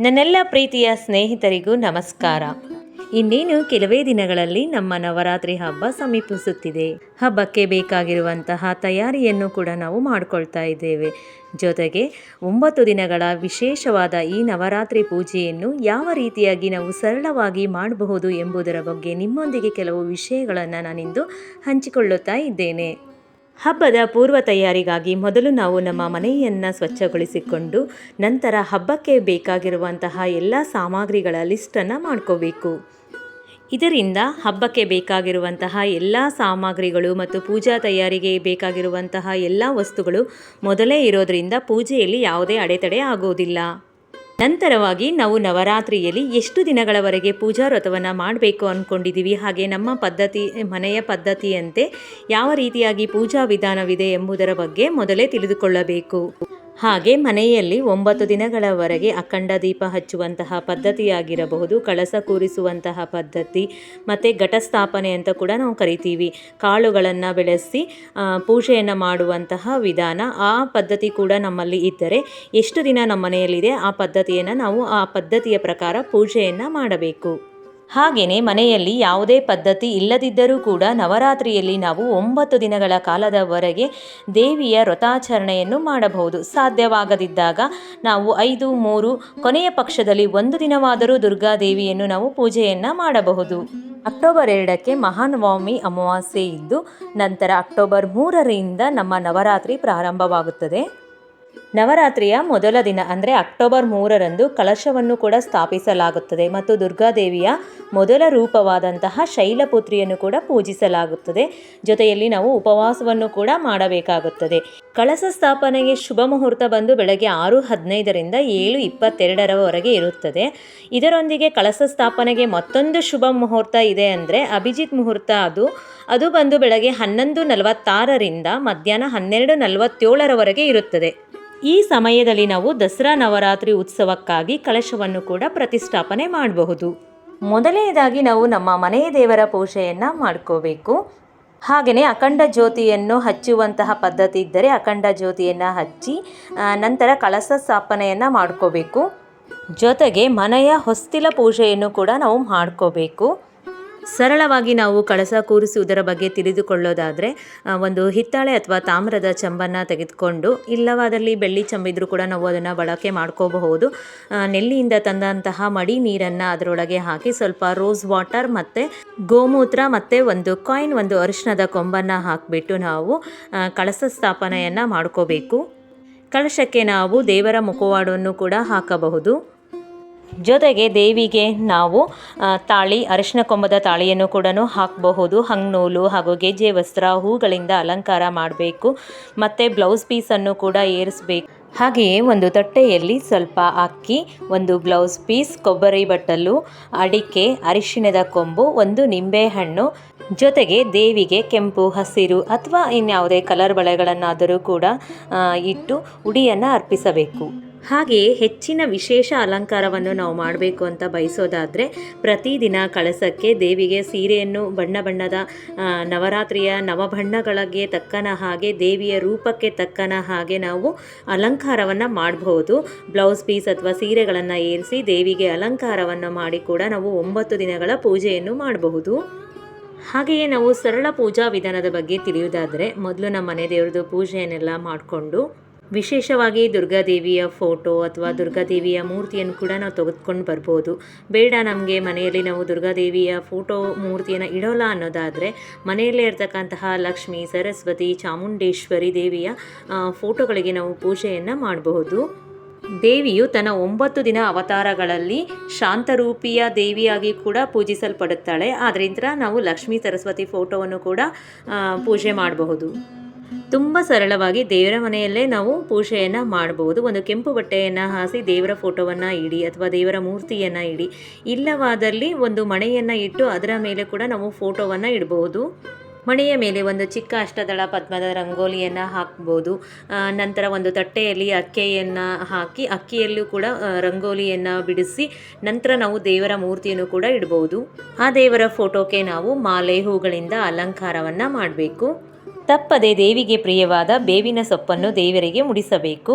ನನ್ನೆಲ್ಲ ಪ್ರೀತಿಯ ಸ್ನೇಹಿತರಿಗೂ ನಮಸ್ಕಾರ. ಇನ್ನೇನು ಕೆಲವೇ ದಿನಗಳಲ್ಲಿ ನಮ್ಮ ನವರಾತ್ರಿ ಹಬ್ಬ ಸಮೀಪಿಸುತ್ತಿದೆ. ಹಬ್ಬಕ್ಕೆ ಬೇಕಾಗಿರುವಂತಹ ತಯಾರಿಯನ್ನು ಕೂಡ ನಾವು ಮಾಡಿಕೊಳ್ತಾ ಇದ್ದೇವೆ. ಜೊತೆಗೆ ಒಂಬತ್ತು ದಿನಗಳ ವಿಶೇಷವಾದ ಈ ನವರಾತ್ರಿ ಪೂಜೆಯನ್ನು ಯಾವ ರೀತಿಯಾಗಿ ನಾವು ಸರಳವಾಗಿ ಮಾಡಬಹುದು ಎಂಬುದರ ಬಗ್ಗೆ ನಿಮ್ಮೊಂದಿಗೆ ಕೆಲವು ವಿಷಯಗಳನ್ನು ನಾನಿಂದು ಹಂಚಿಕೊಳ್ಳುತ್ತಾ ಇದ್ದೇನೆ. ಹಬ್ಬದ ಪೂರ್ವ ತಯಾರಿಗಾಗಿ ಮೊದಲು ನಾವು ನಮ್ಮ ಮನೆಯನ್ನು ಸ್ವಚ್ಛಗೊಳಿಸಿಕೊಂಡು ನಂತರ ಹಬ್ಬಕ್ಕೆ ಬೇಕಾಗಿರುವಂತಹ ಎಲ್ಲ ಸಾಮಗ್ರಿಗಳ ಲಿಸ್ಟನ್ನು ಮಾಡ್ಕೋಬೇಕು. ಇದರಿಂದ ಹಬ್ಬಕ್ಕೆ ಬೇಕಾಗಿರುವಂತಹ ಎಲ್ಲ ಸಾಮಗ್ರಿಗಳು ಮತ್ತು ಪೂಜಾ ತಯಾರಿಗೆ ಬೇಕಾಗಿರುವಂತಹ ಎಲ್ಲ ವಸ್ತುಗಳು ಮೊದಲೇ ಇರೋದರಿಂದ ಪೂಜೆಯಲ್ಲಿ ಯಾವುದೇ ಅಡೆತಡೆ ಆಗೋದಿಲ್ಲ. ನಂತರವಾಗಿ ನಾವು ನವರಾತ್ರಿಯಲ್ಲಿ ಎಷ್ಟು ದಿನಗಳವರೆಗೆ ಪೂಜಾ ವ್ರತವನ್ನು ಮಾಡಬೇಕು ಅಂದ್ಕೊಂಡಿದ್ದೀವಿ ಹಾಗೆ ನಮ್ಮ ಪದ್ಧತಿ, ಮನೆಯ ಪದ್ಧತಿಯಂತೆ ಯಾವ ರೀತಿಯಾಗಿ ಪೂಜಾ ವಿಧಾನವಿದೆ ಎಂಬುದರ ಬಗ್ಗೆ ಮೊದಲೇ ತಿಳಿದುಕೊಳ್ಳಬೇಕು. ಹಾಗೆ ಮನೆಯಲ್ಲಿ ಒಂಬತ್ತು ದಿನಗಳವರೆಗೆ ಅಖಂಡ ದೀಪ ಹಚ್ಚುವಂತಹ ಪದ್ಧತಿಯಾಗಿರಬಹುದು, ಕಳಸ ಕೂರಿಸುವಂತಹ ಪದ್ಧತಿ, ಮತ್ತು ಘಟಸ್ಥಾಪನೆ ಅಂತ ಕೂಡ ನಾವು ಕರಿತೀವಿ. ಕಾಳುಗಳನ್ನು ಬೆಳೆಸಿ ಪೂಜೆಯನ್ನು ಮಾಡುವಂತಹ ವಿಧಾನ ಆ ಪದ್ಧತಿ ಕೂಡ ನಮ್ಮಲ್ಲಿ ಇದ್ದರೆ ಎಷ್ಟು ದಿನ ನಮ್ಮ ಮನೆಯಲ್ಲಿದೆ ಆ ಪದ್ಧತಿಯನ್ನು ನಾವು ಆ ಪದ್ಧತಿಯ ಪ್ರಕಾರ ಪೂಜೆಯನ್ನು ಮಾಡಬೇಕು. ಹಾಗೆಯೇ ಮನೆಯಲ್ಲಿ ಯಾವುದೇ ಪದ್ಧತಿ ಇಲ್ಲದಿದ್ದರೂ ಕೂಡ ನವರಾತ್ರಿಯಲ್ಲಿ ನಾವು ಒಂಬತ್ತು ದಿನಗಳ ಕಾಲದವರೆಗೆ ದೇವಿಯ ವ್ರತಾಚರಣೆಯನ್ನು ಮಾಡಬಹುದು. ಸಾಧ್ಯವಾಗದಿದ್ದಾಗ ನಾವು ಐದು, ಮೂರು, ಕೊನೆಯ ಪಕ್ಷದಲ್ಲಿ ಒಂದು ದಿನವಾದರೂ ದುರ್ಗಾದೇವಿಯನ್ನು ನಾವು ಪೂಜೆಯನ್ನು ಮಾಡಬಹುದು. ಅಕ್ಟೋಬರ್ ಎರಡಕ್ಕೆ ಮಹಾನವಮಿ ಅಮಾವಾಸ್ಯೆ ಇದ್ದು, ನಂತರ ಅಕ್ಟೋಬರ್ ಮೂರರಿಂದ ನಮ್ಮ ನವರಾತ್ರಿ ಪ್ರಾರಂಭವಾಗುತ್ತದೆ. ನವರಾತ್ರಿಯ ಮೊದಲ ದಿನ, ಅಂದರೆ ಅಕ್ಟೋಬರ್ ಮೂರರಂದು ಕಲಶವನ್ನು ಕೂಡ ಸ್ಥಾಪಿಸಲಾಗುತ್ತದೆ ಮತ್ತು ದುರ್ಗಾದೇವಿಯ ಮೊದಲ ರೂಪವಾದಂತಹ ಶೈಲಪುತ್ರಿಯನ್ನು ಕೂಡ ಪೂಜಿಸಲಾಗುತ್ತದೆ. ಜೊತೆಯಲ್ಲಿ ನಾವು ಉಪವಾಸವನ್ನು ಕೂಡ ಮಾಡಬೇಕಾಗುತ್ತದೆ. ಕಳಸ ಸ್ಥಾಪನೆಗೆ ಶುಭ ಮುಹೂರ್ತ ಬಂದು ಬೆಳಗ್ಗೆ ಆರು ಹದಿನೈದರಿಂದ ಏಳು ಇಪ್ಪತ್ತೆರಡರವರೆಗೆ ಇರುತ್ತದೆ. ಇದರೊಂದಿಗೆ ಕಳಸ ಸ್ಥಾಪನೆಗೆ ಮತ್ತೊಂದು ಶುಭ ಮುಹೂರ್ತ ಇದೆ ಅಂದರೆ ಅಭಿಜಿತ್ ಮುಹೂರ್ತ ಅದು. ಅದು ಬಂದು ಬೆಳಗ್ಗೆ ಹನ್ನೊಂದು ನಲವತ್ತಾರರಿಂದ ಮಧ್ಯಾಹ್ನ ಹನ್ನೆರಡು ನಲವತ್ತೇಳರವರೆಗೆ ಇರುತ್ತದೆ. ಈ ಸಮಯದಲ್ಲಿ ನಾವು ದಸರಾ ನವರಾತ್ರಿ ಉತ್ಸವಕ್ಕಾಗಿ ಕಲಶವನ್ನು ಕೂಡ ಪ್ರತಿಷ್ಠಾಪನೆ ಮಾಡಬಹುದು. ಮೊದಲನೇದಾಗಿ ನಾವು ನಮ್ಮ ಮನೆಯ ದೇವರ ಪೂಜೆಯನ್ನು ಮಾಡ್ಕೋಬೇಕು. ಹಾಗೆಯೇ ಅಖಂಡ ಜ್ಯೋತಿಯನ್ನು ಹಚ್ಚುವಂತಹ ಪದ್ಧತಿ ಇದ್ದರೆ ಅಖಂಡ ಜ್ಯೋತಿಯನ್ನು ಹಚ್ಚಿ ನಂತರ ಕಳಸ ಸ್ಥಾಪನೆಯನ್ನು ಮಾಡ್ಕೋಬೇಕು. ಜೊತೆಗೆ ಮನೆಯ ಹೊಸ್ತಿಲ ಪೂಜೆಯನ್ನು ಕೂಡ ನಾವು ಮಾಡ್ಕೋಬೇಕು. ಸರಳವಾಗಿ ನಾವು ಕಳಸ ಕೂರಿಸುವುದರ ಬಗ್ಗೆ ತಿಳಿದುಕೊಳ್ಳೋದಾದರೆ ಒಂದು ಹಿತ್ತಾಳೆ ಅಥವಾ ತಾಮ್ರದ ಚಂಬನ್ನು ತೆಗೆದುಕೊಂಡು, ಇಲ್ಲವಾದಲ್ಲಿ ಬೆಳ್ಳಿ ಚಂಬಿದ್ರೂ ಕೂಡ ನಾವು ಅದನ್ನು ಬಳಕೆ ಮಾಡ್ಕೋಬಹುದು. ನೆಲ್ಲಿಯಿಂದ ತಂದಂತಹ ಮಡಿ ನೀರನ್ನು ಅದರೊಳಗೆ ಹಾಕಿ ಸ್ವಲ್ಪ ರೋಸ್ ವಾಟರ್ ಮತ್ತು ಗೋಮೂತ್ರ ಮತ್ತು ಒಂದು ಕಾಯಿನ್, ಒಂದು ಅರಿಶಿನದ ಕೊಂಬನ್ನು ಹಾಕಿಬಿಟ್ಟು ನಾವು ಕಳಸ ಸ್ಥಾಪನೆಯನ್ನು ಮಾಡ್ಕೋಬೇಕು. ಕಳಶಕ್ಕೆ ನಾವು ದೇವರ ಮುಖವಾಡವನ್ನು ಕೂಡ ಹಾಕಬಹುದು. ಜೊತೆಗೆ ದೇವಿಗೆ ನಾವು ತಾಳಿ, ಅರಿಶಿನ ಕೊಂಬದ ತಾಳಿಯನ್ನು ಕೂಡ ಹಾಕಬಹುದು. ಹಂಗ್ನೂಲು ಹಾಗೂ ಗೆಜ್ಜೆ ವಸ್ತ್ರ ಹೂಗಳಿಂದ ಅಲಂಕಾರ ಮಾಡಬೇಕು. ಮತ್ತು ಬ್ಲೌಸ್ ಪೀಸನ್ನು ಕೂಡ ಏರಿಸಬೇಕು. ಹಾಗೆಯೇ ಒಂದು ತಟ್ಟೆಯಲ್ಲಿ ಸ್ವಲ್ಪ ಅಕ್ಕಿ, ಒಂದು ಬ್ಲೌಸ್ ಪೀಸ್, ಕೊಬ್ಬರಿ ಬಟ್ಟಲು, ಅಡಿಕೆ, ಅರಿಶಿಣದ ಕೊಂಬು, ಒಂದು ನಿಂಬೆಹಣ್ಣು ಜೊತೆಗೆ ದೇವಿಗೆ ಕೆಂಪು ಹಸಿರು ಅಥವಾ ಇನ್ಯಾವುದೇ ಕಲರ್ ಬಳೆಗಳನ್ನಾದರೂ ಕೂಡ ಇಟ್ಟು ಉಡಿಯನ್ನು ಅರ್ಪಿಸಬೇಕು. ಹಾಗೆಯೇ ಹೆಚ್ಚಿನ ವಿಶೇಷ ಅಲಂಕಾರವನ್ನು ನಾವು ಮಾಡಬೇಕು ಅಂತ ಬಯಸೋದಾದರೆ ಪ್ರತಿದಿನ ಕಳಸಕ್ಕೆ ದೇವಿಗೆ ಸೀರೆಯನ್ನು ಬಣ್ಣ ಬಣ್ಣದ ನವರಾತ್ರಿಯ ನವಬಣ್ಣಗಳಿಗೆ ತಕ್ಕನ ಹಾಗೆ, ದೇವಿಯ ರೂಪಕ್ಕೆ ತಕ್ಕನ ಹಾಗೆ ನಾವು ಅಲಂಕಾರವನ್ನು ಮಾಡಬಹುದು. ಬ್ಲೌಸ್ ಪೀಸ್ ಅಥವಾ ಸೀರೆಗಳನ್ನು ಏರಿಸಿ ದೇವಿಗೆ ಅಲಂಕಾರವನ್ನು ಮಾಡಿ ಕೂಡ ನಾವು ಒಂಬತ್ತು ದಿನಗಳ ಪೂಜೆಯನ್ನು ಮಾಡಬಹುದು. ಹಾಗೆಯೇ ನಾವು ಸರಳ ಪೂಜಾ ವಿಧಾನದ ಬಗ್ಗೆ ತಿಳಿಯುವುದಾದರೆ ಮೊದಲು ನಮ್ಮ ಮನೆ ದೇವ್ರದ್ದು ಪೂಜೆಯನ್ನೆಲ್ಲ ಮಾಡಿಕೊಂಡು ವಿಶೇಷವಾಗಿ ದುರ್ಗಾದೇವಿಯ ಫೋಟೋ ಅಥವಾ ದುರ್ಗಾದೇವಿಯ ಮೂರ್ತಿಯನ್ನು ಕೂಡ ನಾವು ತೆಗೆದುಕೊಂಡು ಬರ್ಬೋದು. ಬೇಡ ನಮಗೆ ಮನೆಯಲ್ಲಿ ನಾವು ದುರ್ಗಾದೇವಿಯ ಫೋಟೋ ಮೂರ್ತಿಯನ್ನು ಇಡೋಲ್ಲ ಅನ್ನೋದಾದರೆ ಮನೆಯಲ್ಲೇ ಇರ್ತಕ್ಕಂತಹ ಲಕ್ಷ್ಮಿ, ಸರಸ್ವತಿ, ಚಾಮುಂಡೇಶ್ವರಿ ದೇವಿಯ ಫೋಟೋಗಳಿಗೆ ನಾವು ಪೂಜೆಯನ್ನು ಮಾಡಬಹುದು. ದೇವಿಯು ತನ್ನ ಒಂಬತ್ತು ದಿನ ಅವತಾರಗಳಲ್ಲಿ ಶಾಂತರೂಪಿಯ ದೇವಿಯಾಗಿ ಕೂಡ ಪೂಜಿಸಲ್ಪಡುತ್ತಾಳೆ. ಆದ್ದರಿಂದ ನಾವು ಲಕ್ಷ್ಮೀ, ಸರಸ್ವತಿ ಫೋಟೋವನ್ನು ಕೂಡ ಪೂಜೆ ಮಾಡಬಹುದು. ತುಂಬ ಸರಳವಾಗಿ ದೇವರ ಮನೆಯಲ್ಲೇ ನಾವು ಪೂಜೆಯನ್ನು ಮಾಡಬಹುದು. ಒಂದು ಕೆಂಪು ಬಟ್ಟೆಯನ್ನು ಹಾಸಿ ದೇವರ ಫೋಟೋವನ್ನು ಇಡಿ ಅಥವಾ ದೇವರ ಮೂರ್ತಿಯನ್ನು ಇಡಿ. ಇಲ್ಲವಾದಲ್ಲಿ ಒಂದು ಮಣೆಯನ್ನು ಇಟ್ಟು ಅದರ ಮೇಲೆ ಕೂಡ ನಾವು ಫೋಟೋವನ್ನು ಇಡಬಹುದು. ಮಣೆಯ ಮೇಲೆ ಒಂದು ಚಿಕ್ಕ ಅಷ್ಟದಳ ಪದ್ಮದ ರಂಗೋಲಿಯನ್ನು ಹಾಕ್ಬೋದು ನಂತರ ಒಂದು ತಟ್ಟೆಯಲ್ಲಿ ಅಕ್ಕಿಯನ್ನು ಹಾಕಿ ಅಕ್ಕಿಯಲ್ಲೂ ಕೂಡ ರಂಗೋಲಿಯನ್ನು ಬಿಡಿಸಿ ನಂತರ ನಾವು ದೇವರ ಮೂರ್ತಿಯನ್ನು ಕೂಡ ಇಡ್ಬೋದು ಆ ದೇವರ ಫೋಟೋಕ್ಕೆ ನಾವು ಮಾಲೆ ಹೂಗಳಿಂದ ಅಲಂಕಾರವನ್ನು ಮಾಡಬೇಕು. ತಪ್ಪದೆ ದೇವಿಗೆ ಪ್ರಿಯವಾದ ಬೇವಿನ ಸೊಪ್ಪನ್ನು ದೇವರಿಗೆ ಮುಡಿಸಬೇಕು.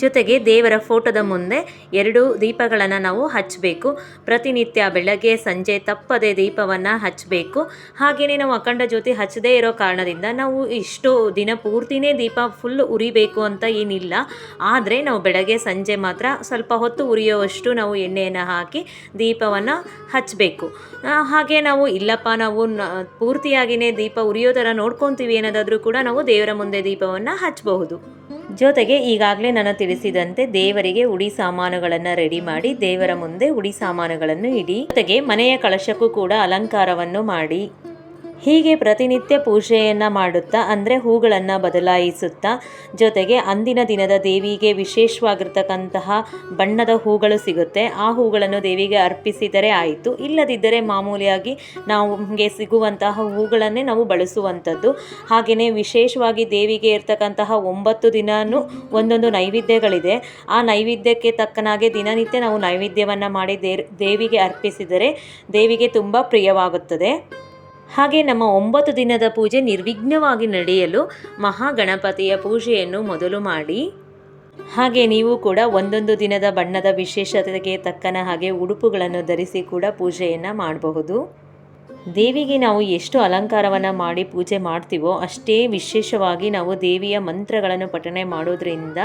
ಜೊತೆಗೆ ದೇವರ ಫೋಟೋದ ಮುಂದೆ ಎರಡು ದೀಪಗಳನ್ನು ನಾವು ಹಚ್ಚಬೇಕು ಪ್ರತಿನಿತ್ಯ ಬೆಳಗ್ಗೆ, ಸಂಜೆ ತಪ್ಪದೆ ದೀಪವನ್ನು ಹಚ್ಚಬೇಕು ಹಾಗೆಯೇ ನಾವು ಅಖಂಡ ಜ್ಯೋತಿ ಹಚ್ಚದೇ ಇರೋ ಕಾರಣದಿಂದ ನಾವು ಇಷ್ಟು ದಿನ ಪೂರ್ತಿನೇ ದೀಪ ಫುಲ್ ಉರಿಬೇಕು ಅಂತ ಏನಿಲ್ಲ. ಆದರೆ ನಾವು ಬೆಳಗ್ಗೆ, ಸಂಜೆ ಮಾತ್ರ ಸ್ವಲ್ಪ ಹೊತ್ತು ಉರಿಯುವಷ್ಟು ನಾವು ಎಣ್ಣೆಯನ್ನು ಹಾಕಿ ದೀಪವನ್ನು ಹಚ್ಚಬೇಕು ಹಾಗೆ ನಾವು ಇಲ್ಲಪ್ಪ, ನಾವು ಪೂರ್ತಿಯಾಗಿನೇ ದೀಪ ಉರಿಯೋ ಥರ ನೋಡ್ಕೊತೀವಿ. ಅನ್ನೋದಾದರೂ ಕೂಡ ನಾವು ದೇವರ ಮುಂದೆ ದೀಪವನ್ನು ಹಚ್ಚಬಹುದು ಜೊತೆಗೆ ಈಗಾಗಲೇ ನಾನು ತಿಳಿಸಿದಂತೆ ದೇವರಿಗೆ ಉಡಿ ಸಾಮಾನುಗಳನ್ನು ರೆಡಿ ಮಾಡಿ ದೇವರ ಮುಂದೆ ಉಡಿ ಸಾಮಾನುಗಳನ್ನು ಇಡಿ. ಜೊತೆಗೆ ಮನೆಯ ಕಳಶಕ್ಕೂ ಕೂಡ ಅಲಂಕಾರವನ್ನು ಮಾಡಿ. ಹೀಗೆ ಪ್ರತಿನಿತ್ಯ ಪೂಜೆಯನ್ನು ಮಾಡುತ್ತಾ, ಅಂದರೆ ಹೂಗಳನ್ನು ಬದಲಾಯಿಸುತ್ತಾ, ಜೊತೆಗೆ ಅಂದಿನ ದಿನದ ದೇವಿಗೆ ವಿಶೇಷವಾಗಿರ್ತಕ್ಕಂತಹ ಬಣ್ಣದ ಹೂಗಳು ಸಿಗುತ್ತೆ. ಆ ಹೂಗಳನ್ನು ದೇವಿಗೆ ಅರ್ಪಿಸಿದರೆ ಆಯಿತು. ಇಲ್ಲದಿದ್ದರೆ ಮಾಮೂಲಿಯಾಗಿ ನಮಗೆ ಸಿಗುವಂತಹ ಹೂಗಳನ್ನೇ ನಾವು ಬಳಸುವಂಥದ್ದು. ಹಾಗೆಯೇ ವಿಶೇಷವಾಗಿ ದೇವಿಗೆ ಇರ್ತಕ್ಕಂತಹ ಒಂಬತ್ತು ದಿನವೂ ಒಂದೊಂದು ನೈವೇದ್ಯಗಳಿದೆ. ಆ ನೈವೇದ್ಯಕ್ಕೆ ತಕ್ಕನಾಗೆ ದಿನನಿತ್ಯ ನಾವು ನೈವೇದ್ಯವನ್ನು ಮಾಡಿ ದೇವಿಗೆ ಅರ್ಪಿಸಿದರೆ ದೇವಿಗೆ ತುಂಬ ಪ್ರಿಯವಾಗುತ್ತದೆ. ಹಾಗೆ ನಮ್ಮ ಒಂಬತ್ತು ದಿನದ ಪೂಜೆ ನಿರ್ವಿಘ್ನವಾಗಿ ನಡೆಯಲು ಮಹಾಗಣಪತಿಯ ಪೂಜೆಯನ್ನು ಮೊದಲು ಮಾಡಿ. ಹಾಗೆ ನೀವು ಕೂಡ ಒಂದೊಂದು ದಿನದ ಬಣ್ಣದ ವಿಶೇಷತೆಗೆ ತಕ್ಕನ ಹಾಗೆ ಉಡುಪುಗಳನ್ನು ಧರಿಸಿ ಕೂಡ ಪೂಜೆಯನ್ನು ಮಾಡಬಹುದು. ದೇವಿಗೆ ನಾವು ಎಷ್ಟು ಅಲಂಕಾರವನ್ನು ಮಾಡಿ ಪೂಜೆ ಮಾಡ್ತೀವೋ ಅಷ್ಟೇ ವಿಶೇಷವಾಗಿ ನಾವು ದೇವಿಯ ಮಂತ್ರಗಳನ್ನು ಪಠನೆ ಮಾಡೋದ್ರಿಂದ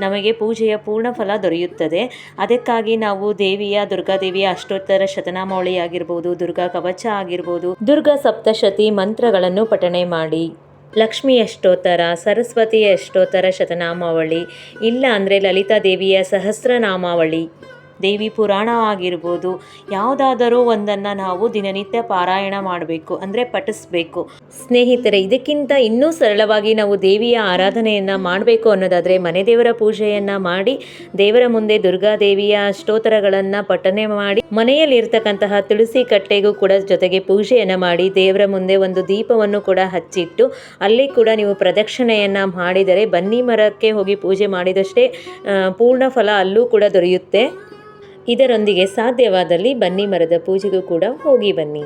ನಮಗೆ ಪೂಜೆಯ ಪೂರ್ಣ ಫಲ ದೊರೆಯುತ್ತದೆ. ಅದಕ್ಕಾಗಿ ನಾವು ದೇವಿಯ ದುರ್ಗಾದೇವಿಯ ಅಷ್ಟೋತ್ತರ ಶತನಾಮಾವಳಿ ಆಗಿರ್ಬೋದು ದುರ್ಗಾ ಕವಚ ಆಗಿರ್ಬೋದು, ದುರ್ಗಾ ಸಪ್ತಶತಿ ಮಂತ್ರಗಳನ್ನು ಪಠನೆ ಮಾಡಿ. ಲಕ್ಷ್ಮಿ ಅಷ್ಟೋತ್ತರ, ಸರಸ್ವತಿ ಅಷ್ಟೋತ್ತರ ಶತನಾಮಾವಳಿ, ಇಲ್ಲ ಅಂದರೆ ಲಲಿತಾ ದೇವಿಯ ಸಹಸ್ರನಾಮಾವಳಿ. ದೇವಿ ಪುರಾಣ ಆಗಿರ್ಬೋದು, ಯಾವುದಾದರೂ ಒಂದನ್ನು ನಾವು ದಿನನಿತ್ಯ ಪಾರಾಯಣ ಮಾಡಬೇಕು, ಅಂದರೆ ಪಠಿಸ್ಬೇಕು. ಸ್ನೇಹಿತರೆ, ಇದಕ್ಕಿಂತ ಇನ್ನೂ ಸರಳವಾಗಿ ನಾವು ದೇವಿಯ ಆರಾಧನೆಯನ್ನು ಮಾಡಬೇಕು ಅನ್ನೋದಾದರೆ ಮನೆ ದೇವರ ಪೂಜೆಯನ್ನು ಮಾಡಿ, ದೇವರ ಮುಂದೆ ದುರ್ಗಾದೇವಿಯ ಸ್ತೋತ್ರಗಳನ್ನು ಪಠನೆ ಮಾಡಿ, ಮನೆಯಲ್ಲಿರ್ತಕ್ಕಂತಹ ತುಳಸಿ ಕಟ್ಟೆಗೂ ಕೂಡ ಜೊತೆಗೆ ಪೂಜೆಯನ್ನು ಮಾಡಿ, ದೇವರ ಮುಂದೆ ಒಂದು ದೀಪವನ್ನು ಕೂಡ ಹಚ್ಚಿಟ್ಟು, ಅಲ್ಲಿ ಕೂಡ ನೀವು ಪ್ರದಕ್ಷಿಣೆಯನ್ನು ಮಾಡಿದರೆ ಬನ್ನಿ ಮರಕ್ಕೆ ಹೋಗಿ ಪೂಜೆ ಮಾಡಿದಷ್ಟೇ ಪೂರ್ಣ ಫಲ ಅಲ್ಲೂ ಕೂಡ ದೊರೆಯುತ್ತೆ. ಇದರೊಂದಿಗೆ ಸಾಧ್ಯವಾದಲ್ಲಿ ಬನ್ನಿ ಮರದ ಪೂಜೆಗೂ ಕೂಡ ಹೋಗಿ ಬನ್ನಿ.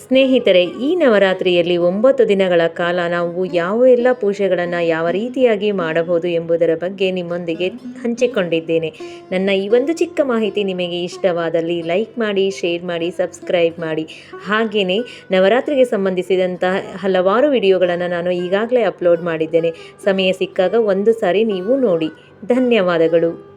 ಸ್ನೇಹಿತರೆ, ಈ ನವರಾತ್ರಿಯಲ್ಲಿ ಒಂಬತ್ತು ದಿನಗಳ ಕಾಲ ನಾವು ಯಾವ ಎಲ್ಲ ಪೂಜೆಗಳನ್ನು ಯಾವ ರೀತಿಯಾಗಿ ಮಾಡಬಹುದು ಎಂಬುದರ ಬಗ್ಗೆ ನಿಮ್ಮೊಂದಿಗೆ ಹಂಚಿಕೊಂಡಿದ್ದೇನೆ. ನನ್ನ ಈ ಒಂದು ಚಿಕ್ಕ ಮಾಹಿತಿ ನಿಮಗೆ ಇಷ್ಟವಾದಲ್ಲಿ ಲೈಕ್ ಮಾಡಿ, ಶೇರ್ ಮಾಡಿ, ಸಬ್ಸ್ಕ್ರೈಬ್ ಮಾಡಿ. ಹಾಗೆಯೇ ನವರಾತ್ರಿಗೆ ಸಂಬಂಧಿಸಿದಂತಹ ಹಲವಾರು ವಿಡಿಯೋಗಳನ್ನು ನಾನು ಈಗಾಗಲೇ ಅಪ್ಲೋಡ್ ಮಾಡಿದ್ದೇನೆ. ಸಮಯ ಸಿಕ್ಕಾಗ ಒಂದು ಸಾರಿ ನೀವು ನೋಡಿ. ಧನ್ಯವಾದಗಳು.